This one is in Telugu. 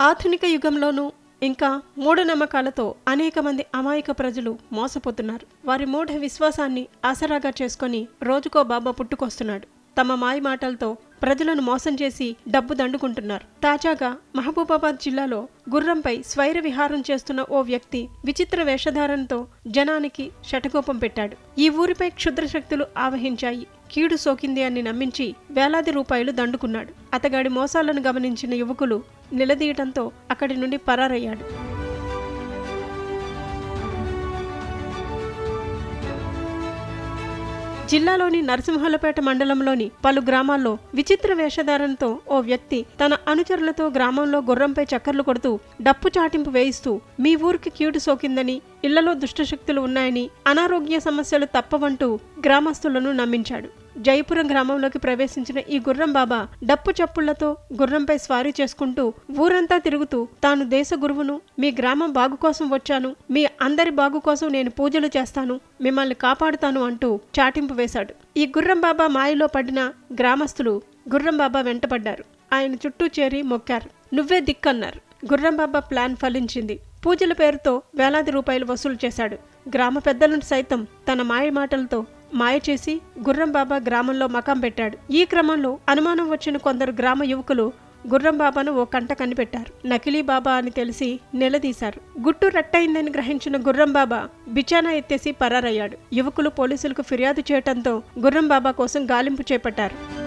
ఆధునిక యుగంలోనూ ఇంకా మూఢనమ్మకాలతో అనేక మంది అమాయక ప్రజలు మోసపోతున్నారు. వారి మూఢ విశ్వాసాన్ని ఆసరాగా చేసుకొని రోజుకో బాబా పుట్టుకొస్తున్నాడు. తమ మాయ మాటలతో ప్రజలను మోసం చేసి డబ్బు దండుకుంటున్నారు. తాజాగా మహబూబాబాద్ జిల్లాలో గుర్రంపై స్వైర విహారం చేస్తున్న ఓ వ్యక్తి విచిత్ర వేషధారంతో జనానికి శటకోపం పెట్టాడు. ఈ ఊరిపై క్షుద్ర శక్తులు ఆవహించాయి. కీడు సోకింది అని నమ్మించి వేలాది రూపాయలు దండుకున్నాడు. అతగాడి మోసాలను గమనించిన యువకులు నిలదీయటంతో అక్కడి నుండి పరారయ్యాడు. జిల్లాలోని నరసింహులపేట మండలంలోని పలు గ్రామాల్లో విచిత్ర వేషధారణతో ఓ వ్యక్తి తన అనుచరులతో గ్రామంలో గుర్రంపై చక్కర్లు కొడుతూ డప్పు చాటింపు వేయిస్తూ మీ ఊరికి క్యూటు సోకిందని ఇళ్ళలో దుష్టశక్తులు ఉన్నాయని అనారోగ్య సమస్యలు తప్పవంటూ గ్రామస్తులను నమ్మించాడు. జయపురం గ్రామంలోకి ప్రవేశించిన ఈ గుర్రం బాబా డప్పు చప్పుళ్ళతో గుర్రంపై స్వారీ చేసుకుంటూ ఊరంతా తిరుగుతూ తాను దేశ గురువును మీ గ్రామం బాగు కోసం వచ్చాను మీ అందరి బాగు కోసం నేను పూజలు చేస్తాను మిమ్మల్ని కాపాడుతాను అంటూ చాటింపు వేశాడు. ఈ గుర్రం బాబా మాయలో పడిన గ్రామస్తులు గుర్రం బాబా వెంటపడ్డారు ఆయన చుట్టూ చేరి మొక్కారు. నువ్వే దిక్కన్నారు. గుర్రం బాబా ప్లాన్ ఫలించింది. పూజల పేరుతో వేలాది రూపాయలు వసూలు చేశాడు. గ్రామ పెద్దలను సైతం తన మాయ మాటలతో మాయ చేసి గ్రామంలో మకాం పెట్టాడు. ఈ క్రమంలో అనుమానం వచ్చిన కొందరు గ్రామ యువకులు గుర్రంబాబాను ఓ కంట కనిపెట్టారు. నకిలీ బాబా అని తెలిసి నిలదీశారు. గుట్టు రట్టయిందని గ్రహించిన గుర్రంబాబా బిచానా ఎత్తేసి పరారయ్యాడు. యువకులు పోలీసులకు ఫిర్యాదు చేయటంతో గుర్రంబాబా కోసం గాలింపు చేపట్టారు.